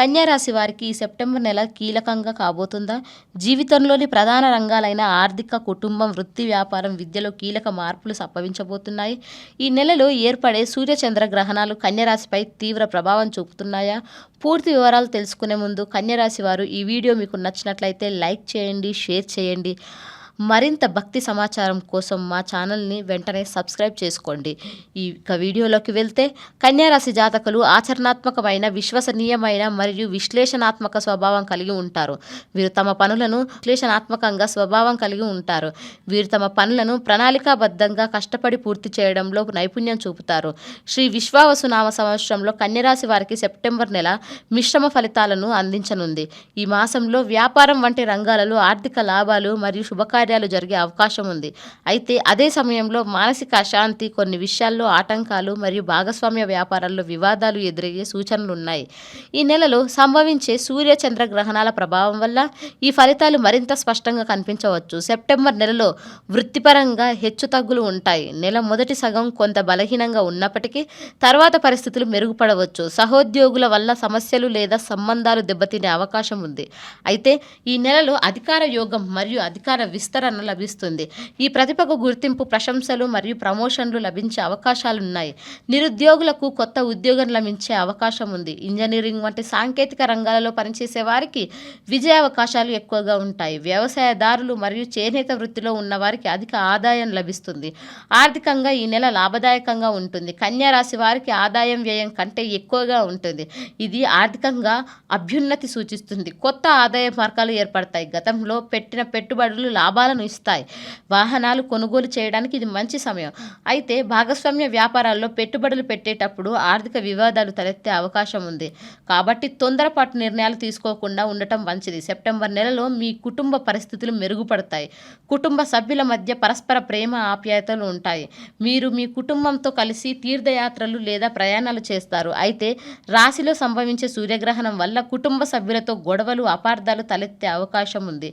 కన్యారాశి వారికి ఈ సెప్టెంబర్ నెల కీలకంగా కాబోతుందా? జీవితంలోని ప్రధాన రంగాలైన ఆర్థిక కుటుంబం వృత్తి వ్యాపారం విద్యలో కీలక మార్పులు సంభవించబోతున్నాయి. ఈ నెలలో ఏర్పడే సూర్యచంద్ర గ్రహణాలు కన్యరాశిపై తీవ్ర ప్రభావం చూపుతున్నాయా? పూర్తి వివరాలు తెలుసుకునే ముందు కన్యరాశి వారు ఈ వీడియో మీకు నచ్చినట్లయితే లైక్ చేయండి షేర్ చేయండి. మరింత భక్తి సమాచారం కోసం మా ఛానల్ని వెంటనే సబ్స్క్రైబ్ చేసుకోండి. ఈ వీడియోలోకి వెళ్తే కన్యారాశి జాతకులు ఆచరణాత్మకమైన విశ్వసనీయమైన మరియు విశ్లేషణాత్మక స్వభావం కలిగి ఉంటారు. వీరు తమ పనులను విశ్లేషణాత్మకంగా స్వభావం కలిగి ఉంటారు. వీరు తమ పనులను ప్రణాళికాబద్ధంగా కష్టపడి పూర్తి చేయడంలో నైపుణ్యం చూపుతారు. శ్రీ విశ్వావసు నామ సంవత్సరంలో కన్యరాశి వారికి సెప్టెంబర్ నెల మిశ్రమ ఫలితాలను అందించనుంది. ఈ మాసంలో వ్యాపారం వంటి రంగాలలో ఆర్థిక లాభాలు మరియు శుభకార్య శుభకార్యాలు జరిగే అవకాశం ఉంది. అయితే అదే సమయంలో మానసిక అశాంతి కొన్ని విషయాల్లో ఆటంకాలు మరియు భాగస్వామ్య వ్యాపారాల్లో వివాదాలు ఎదురయ్యే సూచనలు ఉన్నాయి. ఈ నెలలో సంభవించే సూర్య చంద్ర గ్రహణాల ప్రభావం వల్ల ఈ ఫలితాలు మరింత స్పష్టంగా కనిపించవచ్చు. సెప్టెంబర్ నెలలో వృత్తిపరంగా హెచ్చుతగ్గులు ఉంటాయి. నెల మొదటి సగం కొంత బలహీనంగా ఉన్నప్పటికీ తర్వాత పరిస్థితులు మెరుగుపడవచ్చు. సహోద్యోగుల వల్ల సమస్యలు లేదా సంబంధాలు దెబ్బతినే అవకాశం ఉంది. అయితే ఈ నెలలో అధికార యోగం మరియు అధికార విస్తరణ లభిస్తుంది. ఈ ప్రతిభకు గుర్తింపు ప్రశంసలు మరియు ప్రమోషన్లు లభించే అవకాశాలు ఉన్నాయి నిరుద్యోగులకు కొత్త ఉద్యోగం లభించే అవకాశం ఉంది. ఇంజనీరింగ్ వంటి సాంకేతిక రంగాలలో పనిచేసే వారికి విజయ అవకాశాలు ఎక్కువగా ఉంటాయి. వ్యవసాయదారులు మరియు చేనేత వృత్తిలో ఉన్న వారికి అధిక ఆదాయం లభిస్తుంది. ఆర్థికంగా ఈ నెల లాభదాయకంగా ఉంటుంది. కన్యా రాశి వారికి ఆదాయం వ్యయం కంటే ఎక్కువగా ఉంటుంది. ఇది ఆర్థికంగా అభ్యున్నతి సూచిస్తుంది. కొత్త ఆదాయ మార్గాలు ఏర్పడతాయి. గతంలో పెట్టిన పెట్టుబడులు లాభాలను ఇస్తాయి. వాహనాలు కొనుగోలు చేయడానికి ఇది మంచి సమయం. అయితే భాగస్వామ్య వ్యాపారాల్లో పెట్టుబడులు పెట్టేటప్పుడు ఆర్థిక వివాదాలు తలెత్తే అవకాశం ఉంది. కాబట్టి తొందరపాటు నిర్ణయాలు తీసుకోకుండా ఉండటం మంచిది. సెప్టెంబర్ నెలలో మీ కుటుంబ పరిస్థితులు మెరుగుపడతాయి. కుటుంబ సభ్యుల మధ్య పరస్పర ప్రేమ ఆప్యాయతలు ఉంటాయి. మీరు మీ కుటుంబంతో కలిసి తీర్థయాత్రలు లేదా ప్రయాణాలు చేస్తారు. అయితే రాశిలో సంభవించే సూర్యగ్రహణం వల్ల కుటుంబ సభ్యులతో గొడవలు అపార్థాలు తలెత్తే అవకాశం ఉంది.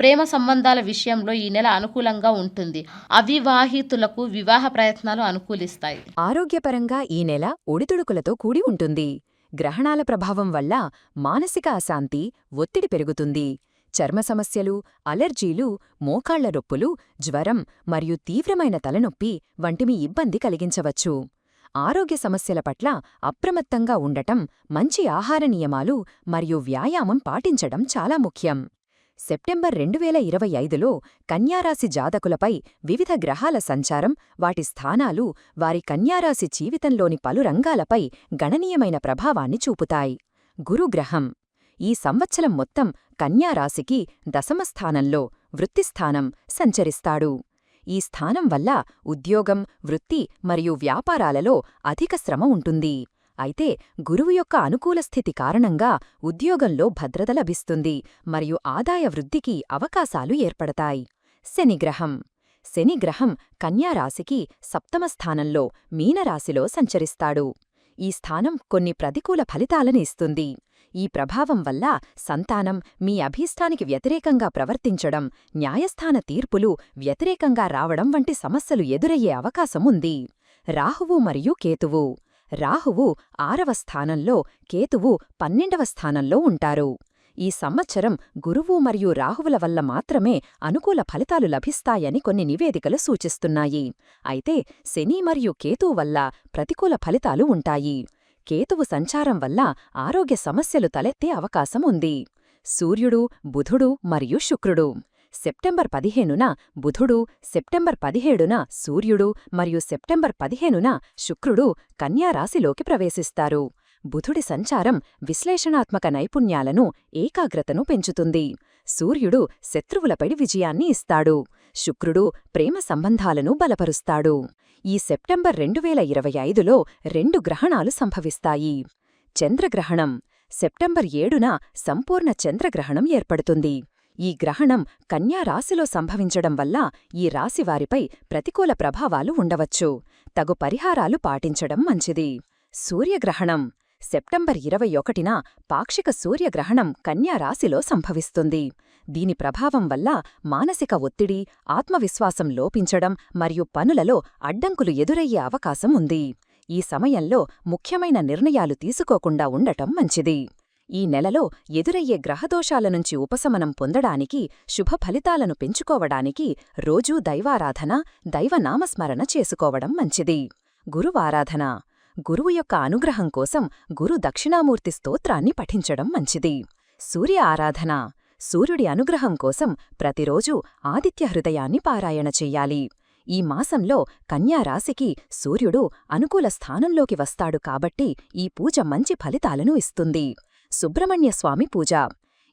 ప్రేమ సంబంధాల విషయంలో ఈ నెల అనుకూలంగా ఉంటుంది. అవివాహితులకు వివాహ ప్రయత్నాలు అనుకూలిస్తాయి. ఆరోగ్యపరంగా ఈ నెల ఒడిదుడుకులతో కూడి ఉంటుంది. గ్రహణాల ప్రభావం వల్ల మానసిక అశాంతి ఒత్తిడి పెరుగుతుంది. చర్మ సమస్యలు అలెర్జీలు మోకాళ్ళ రొప్పులు జ్వరం మరియు తీవ్రమైన తలనొప్పి వంటివి ఇబ్బంది కలిగించవచ్చు. ఆరోగ్య సమస్యల పట్ల అప్రమత్తంగా ఉండటం మంచి ఆహార నియమాలు మరియు వ్యాయామం పాటించడం చాలా ముఖ్యం. సెప్టెంబర్ రెండువేల ఇరవై ఐదులో కన్యారాశి జాతకులపై వివిధ గ్రహాల సంచారం వాటి స్థానాలు వారి కన్యారాశి జీవితంలోని పలు రంగాలపై గణనీయమైన ప్రభావాన్ని చూపుతాయి. గురుగ్రహం. ఈ సంవత్సరం మొత్తం కన్యారాశికి దశమస్థానంలో వృత్తిస్థానం సంచరిస్తాడు. ఈ స్థానం వల్ల ఉద్యోగం వృత్తి మరియు వ్యాపారాలలో అధిక శ్రమ ఉంటుంది. అయితే గురువు యొక్క అనుకూల స్థితి కారణంగా ఉద్యోగంలో భద్రత లభిస్తుంది మరియు ఆదాయ వృద్ధికి అవకాశాలు ఏర్పడతాయి. శనిగ్రహం. శనిగ్రహం కన్యారాశికి సప్తమ స్థానంలో మీనరాశిలో సంచరిస్తాడు. ఈ స్థానం కొన్ని ప్రతికూల ఫలితాలను ఇస్తుంది. ఈ ప్రభావం వల్ల సంతానం మీ అభీష్టానికి వ్యతిరేకంగా ప్రవర్తించడం న్యాయస్థాన తీర్పులు వ్యతిరేకంగా రావడం వంటి సమస్యలు ఎదురయ్యే అవకాశం ఉంది. రాహువు మరియు కేతువు. రాహువు ఆరవ స్థానంలో కేతువు పన్నెండవ స్థానంలో ఉంటారు. ఈ సంవత్సరం గురువు మరియు రాహువుల వల్ల మాత్రమే అనుకూల ఫలితాలు లభిస్తాయని కొన్ని నివేదికలు సూచిస్తున్నాయి. అయితే శని మరియు కేతువు వల్ల ప్రతికూల ఫలితాలు ఉంటాయి. కేతువు సంచారం వల్ల ఆరోగ్య సమస్యలు తలెత్తే అవకాశం ఉంది. సూర్యుడు బుధుడు మరియు శుక్రుడు. సెప్టెంబర్ పదిహేనున బుధుడు సెప్టెంబర్ పదిహేడున సూర్యుడు మరియు సెప్టెంబర్ పదిహేనున శుక్రుడు కన్యారాశిలోకి ప్రవేశిస్తారు. బుధుడి సంచారం విశ్లేషణాత్మక నైపుణ్యాలను ఏకాగ్రతను పెంచుతుంది. సూర్యుడు శత్రువులపై విజయాన్ని ఇస్తాడు. శుక్రుడు ప్రేమ సంబంధాలను బలపరుస్తాడు. ఈ సెప్టెంబర్ రెండువేల ఇరవై ఐదులో రెండు గ్రహణాలు సంభవిస్తాయి. చంద్రగ్రహణం సెప్టెంబర్ ఏడున సంపూర్ణ చంద్రగ్రహణం ఏర్పడుతుంది. ఈ గ్రహణం కన్యారాశిలో సంభవించడం వల్ల ఈ రాశివారిపై ప్రతికూల ప్రభావాలు ఉండవచ్చు. తగు పరిహారాలు పాటించడం మంచిది. సూర్యగ్రహణం సెప్టెంబర్ ఇరవై ఒకటిన పాక్షిక సూర్యగ్రహణం కన్యా రాశిలో సంభవిస్తుంది. దీని ప్రభావం వల్ల మానసిక ఒత్తిడి ఆత్మవిశ్వాసం లోపించడం మరియు పనులలో అడ్డంకులు ఎదురయ్యే అవకాశం ఉంది. ఈ సమయంలో ముఖ్యమైన నిర్ణయాలు తీసుకోకుండా ఉండటం మంచిది. ఈ నెలలో ఎదురయ్యే గ్రహదోషాల నుంచి ఉపశమనం పొందడానికి శుభ ఫలితాలను పెంచుకోవడానికి రోజూ దైవారాధన దైవనామస్మరణ చేసుకోవడం మంచిది. గురువారాధన. గురువు యొక్క అనుగ్రహం కోసం గురు దక్షిణామూర్తి స్తోత్రాన్ని పఠించడం మంచిది. సూర్య ఆరాధన. సూర్యుడి అనుగ్రహం కోసం ప్రతిరోజూ ఆదిత్య హృదయాన్ని పారాయణ చెయ్యాలి ఈ మాసంలో కన్యారాశికి సూర్యుడు అనుకూల స్థానంలోకి వస్తాడు కాబట్టి ఈ పూజ మంచి ఫలితాలను ఇస్తుంది. సుబ్రహ్మణ్యస్వామి పూజ.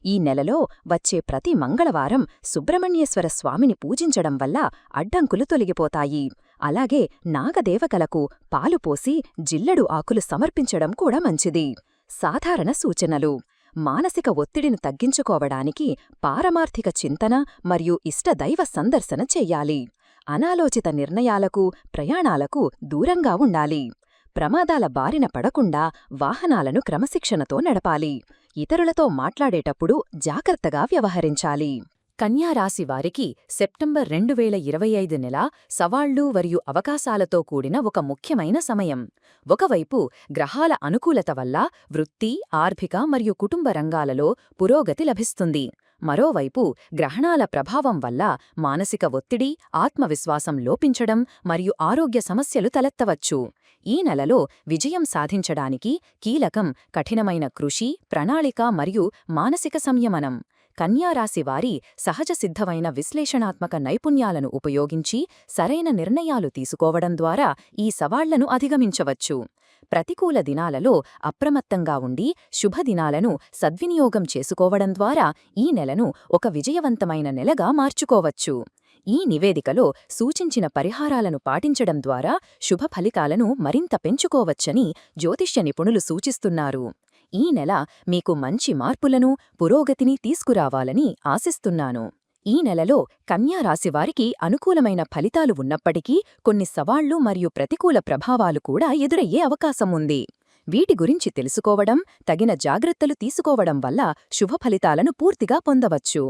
ఈ నెలలో వచ్చే ప్రతి మంగళవారం సుబ్రహ్మణ్యేశ్వర స్వామిని పూజించడం వల్ల అడ్డంకులు తొలగిపోతాయి. అలాగే నాగదేవకలకు పాలు పోసి జిల్లెడు ఆకులు సమర్పించడం కూడా మంచిది. సాధారణ సూచనలు. మానసిక ఒత్తిడిని తగ్గించుకోవడానికి పారమార్థిక చింతన మరియు ఇష్టదైవ సందర్శన చెయ్యాలి అనాలోచిత నిర్ణయాలకు ప్రయాణాలకు దూరంగా ఉండాలి. ప్రమాదాల బారిన పడకుండా వాహనాలను క్రమశిక్షణతో నడపాలి. ఇతరులతో మాట్లాడేటప్పుడు జాగ్రత్తగా వ్యవహరించాలి. కన్యారాశి వారికి సెప్టెంబర్ రెండు వేల ఇరవై ఐదు నెల సవాళ్ళు మరియు అవకాశాలతో కూడిన ఒక ముఖ్యమైన సమయం. ఒకవైపు గ్రహాల అనుకూలత వల్ల వృత్తి ఆర్థిక మరియు కుటుంబ రంగాలలో పురోగతి లభిస్తుంది. మరోవైపు గ్రహణాల ప్రభావం వల్ల మానసిక ఒత్తిడి ఆత్మవిశ్వాసం లోపించడం మరియు ఆరోగ్య సమస్యలు తలెత్తవచ్చు. ఈ నెలలో విజయం సాధించడానికి కీలకం కఠినమైన కృషి ప్రణాళిక మరియు మానసిక సంయమనం. కన్యారాశి వారి సహజ సిద్ధమైన విశ్లేషణాత్మక నైపుణ్యాలను ఉపయోగించి సరైన నిర్ణయాలు తీసుకోవడం ద్వారా ఈ సవాళ్ళను అధిగమించవచ్చు. ప్రతికూల దినాలలో అప్రమత్తంగా ఉండి శుభదినాలను సద్వినియోగం చేసుకోవడం ద్వారా ఈ నెలను ఒక విజయవంతమైన నెలగా మార్చుకోవచ్చు. ఈ నివేదికలో సూచించిన పరిహారాలను పాటించడం ద్వారా శుభ ఫలితాలను మరింత పెంచుకోవచ్చని జ్యోతిష్య నిపుణులు సూచిస్తున్నారు. ఈ నెల మీకు మంచి మార్పులను పురోగతిని తీసుకురావాలని ఆశిస్తున్నాను. ఈ నెలలో కన్యారాశివారికి అనుకూలమైన ఫలితాలు ఉన్నప్పటికీ కొన్ని సవాళ్ళు మరియు ప్రతికూల ప్రభావాలు కూడా ఎదురయ్యే అవకాశం ఉంది. వీటి గురించి తెలుసుకోవడం తగిన జాగ్రత్తలు తీసుకోవడం వల్ల శుభ ఫలితాలను పూర్తిగా పొందవచ్చు.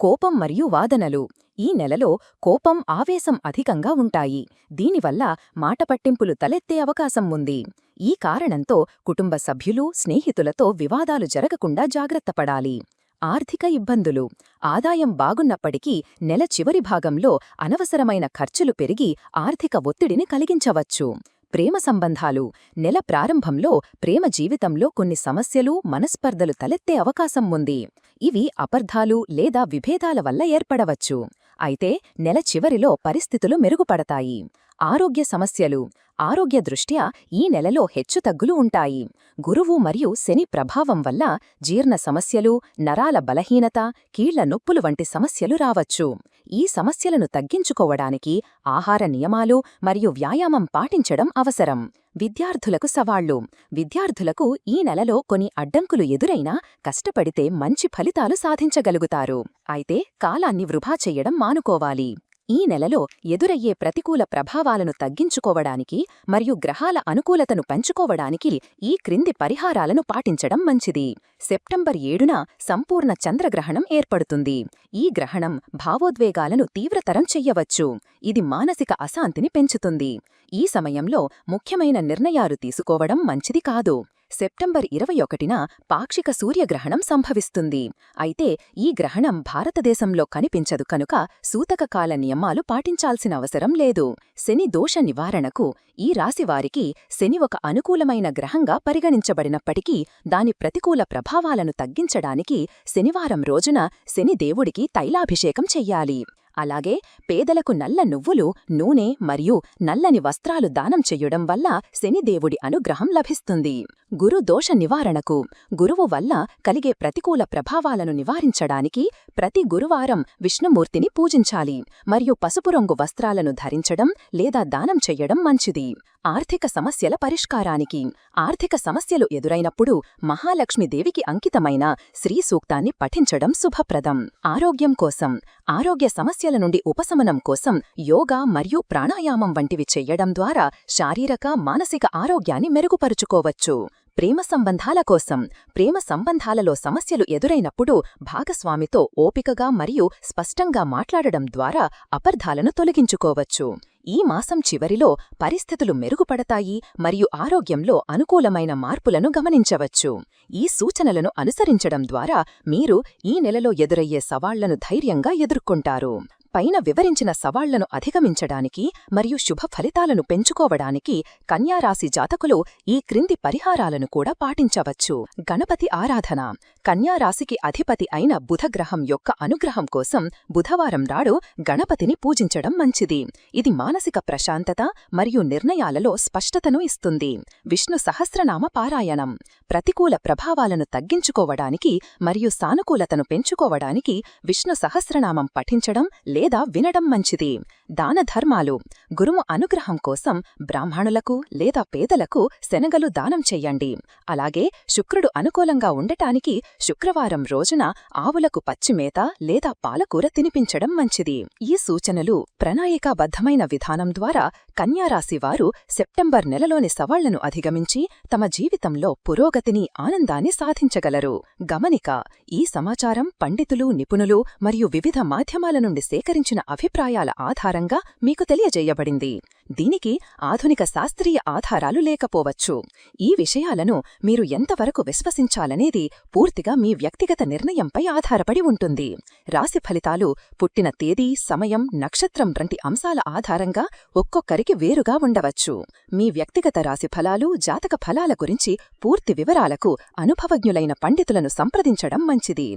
కోపం మరియు వాదనలు. ఈ నెలలో కోపం ఆవేశం అధికంగా ఉంటాయి. దీనివల్ల మాటపట్టింపులు తలెత్తే అవకాశం ఉంది. ఈ కారణంతో కుటుంబ సభ్యులు స్నేహితులతో వివాదాలు జరగకుండా జాగ్రత్తపడాలి ఆర్థిక ఇబ్బందులు. ఆదాయం బాగున్నప్పటికీ నెల చివరి భాగంలో అనవసరమైన ఖర్చులు పెరిగి ఆర్థిక ఒత్తిడిని కలిగించవచ్చు. ప్రేమ సంబంధాలు. నెల ప్రారంభంలో ప్రేమ జీవితంలో కొన్ని సమస్యలు మనస్పర్ధలు తలెత్తే అవకాశం ఉంది. ఇవి అపర్ధాలు లేదా విభేదాల వల్ల ఏర్పడవచ్చు. అయితే నెల చివరిలో పరిస్థితులు మెరుగుపడతాయి. ఆరోగ్య సమస్యలు ఆరోగ్య దృష్ట్యా ఈ నెలలో హెచ్చుతగ్గులు ఉంటాయి. గురువు మరియు శని ప్రభావం వల్ల జీర్ణ సమస్యలు నరాల బలహీనత కీళ్ళ నొప్పులు వంటి సమస్యలు రావచ్చు. ఈ సమస్యలను తగ్గించుకోవడానికి ఆహార నియమాలు మరియు వ్యాయామం పాటించడం అవసరం. విద్యార్థులకు సవాళ్ళు. విద్యార్థులకు ఈ నెలలో కొన్ని అడ్డంకులు ఎదురైనా కష్టపడితే మంచి ఫలితాలు సాధించగలుగుతారు. అయితే కాలాన్ని వృభా చెయ్యడం మానుకోవాలి. ఈ నెలలో ఎదురయ్యే ప్రతికూల ప్రభావాలను తగ్గించుకోవడానికి మరియు గ్రహాల అనుకూలతను పెంచుకోవడానికి ఈ క్రింది పరిహారాలను పాటించడం మంచిది. సెప్టెంబర్ ఏడున సంపూర్ణ చంద్రగ్రహణం ఏర్పడుతుంది. ఈ గ్రహణం భావోద్వేగాలను తీవ్రతరం చెయ్యవచ్చు. ఇది మానసిక అశాంతిని పెంచుతుంది. ఈ సమయంలో ముఖ్యమైన నిర్ణయాలు తీసుకోవడం మంచిది కాదు. సెప్టెంబర్ ఇరవై ఒకటిన పాక్షిక సూర్యగ్రహణం సంభవిస్తుంది. అయితే ఈ గ్రహణం భారతదేశంలో కనిపించదు కనుక సూతకకాల నియమాలు పాటించాల్సిన అవసరం లేదు. శని దోష నివారణకు ఈ రాశివారికి శని ఒక అనుకూలమైన గ్రహంగా పరిగణించబడినప్పటికీ దాని ప్రతికూల ప్రభావాలను తగ్గించడానికి శనివారం రోజున శని దేవుడికి తైలాభిషేకం చెయ్యాలి. అలాగే పేదలకు నల్ల నువ్వులు నూనె మరియు నల్లని వస్త్రాలు దానం చెయ్యడం వల్ల శనిదేవుడి అనుగ్రహం లభిస్తుంది. గురు దోష నివారణకు గురువు వల్ల కలిగే ప్రతికూల ప్రభావాలను నివారించడానికి ప్రతి గురువారం విష్ణుమూర్తిని పూజించాలి మరియు పసుపు రంగు వస్త్రాలను ధరించడం లేదా దానం చెయ్యడం మంచిది. ఆర్థిక సమస్యల పరిష్కారానికి ఆర్థిక సమస్యలు ఎదురైనప్పుడు మహాలక్ష్మిదేవికి అంకితమైన శ్రీ సూక్తాన్ని పఠించడం శుభప్రదం. ఆరోగ్యం కోసం ఆరోగ్య సమస్యల నుండి ఉపశమనం కోసం యోగా మరియు ప్రాణాయామం వంటివి చెయ్యడం ద్వారా శారీరక మానసిక ఆరోగ్యాన్ని మెరుగుపరుచుకోవచ్చు. ప్రేమ సంబంధాల కోసం ప్రేమ సంబంధాలలో సమస్యలు ఎదురైనప్పుడు భాగస్వామితో ఓపికగా మరియు స్పష్టంగా మాట్లాడడం ద్వారా అపర్ధాలను తొలగించుకోవచ్చు. ఈ మాసం చివరిలో పరిస్థితులు మెరుగుపడతాయి మరియు ఆరోగ్యంలో అనుకూలమైన మార్పులను గమనించవచ్చు. ఈ సూచనలను అనుసరించడం ద్వారా మీరు ఈ నెలలో ఎదురయ్యే సవాళ్ళను ధైర్యంగా ఎదుర్కొంటారు. పైన వివరించిన సవాళ్ళను అధిగమించడానికి మరియు శుభ ఫలితాలను పెంచుకోవడానికి కన్యారాశి జాతకులు ఈ క్రింది పరిహారాలను కూడా పాటించవచ్చు. గణపతి ఆరాధన. కన్యారాశికి అధిపతి అయిన బుధగ్రహం యొక్క అనుగ్రహం కోసం బుధవారం నాడు గణపతిని పూజించడం మంచిది. ఇది మానసిక ప్రశాంతత మరియు నిర్ణయాలలో స్పష్టతను ఇస్తుంది. విష్ణు సహస్రనామ పారాయణం. ప్రతికూల ప్రభావాలను తగ్గించుకోవడానికి మరియు సానుకూలతను పెంచుకోవడానికి విష్ణు సహస్రనామం పఠించడం లేదా వినడం మంచిది. దానధర్మాలు గురుము అనుగ్రహం కోసం బ్రాహ్మణులకు లేదా పేదలకు శనగలు దానం చెయ్యండి. అలాగే శుక్రుడు అనుకూలంగా ఉండటానికి శుక్రవారం రోజున ఆవులకు పచ్చిమేత లేదా పాలకూర తినిపించడం మంచిది. ఈ సూచనలు ప్రణాళికాబద్ధమైన విధానం ద్వారా కన్యారాశివారు సెప్టెంబర్ నెలలోని సవాళ్ళను అధిగమించి తమ జీవితంలో పురోగతిని ఆనందాన్ని సాధించగలరు. గమనిక ఈ సమాచారం పండితులు నిపుణులు మరియు వివిధ మాధ్యమాల నుండి సేకరించిన అభిప్రాయాల ఆధారంగా మీకు తెలియజేయబడింది. దీనికి ఆధునిక శాస్త్రీయ ఆధారాలు లేకపోవచ్చు. ఈ విషయాలను మీరు ఎంతవరకు విశ్వసించాలనేది పూర్తిగా మీ వ్యక్తిగత నిర్ణయంపై ఆధారపడి ఉంటుంది. రాశి ఫలితాలు పుట్టిన తేదీ సమయం నక్షత్రం వంటి అంశాల ఆధారంగా ఒక్కొక్కరికి వేరుగా ఉండవచ్చు. మీ వ్యక్తిగత రాశి ఫలాలు జాతక ఫలాల గురించి పూర్తి వివరాలకు అనుభవజ్ఞులైన పండితులను సంప్రదించడం మంచిది.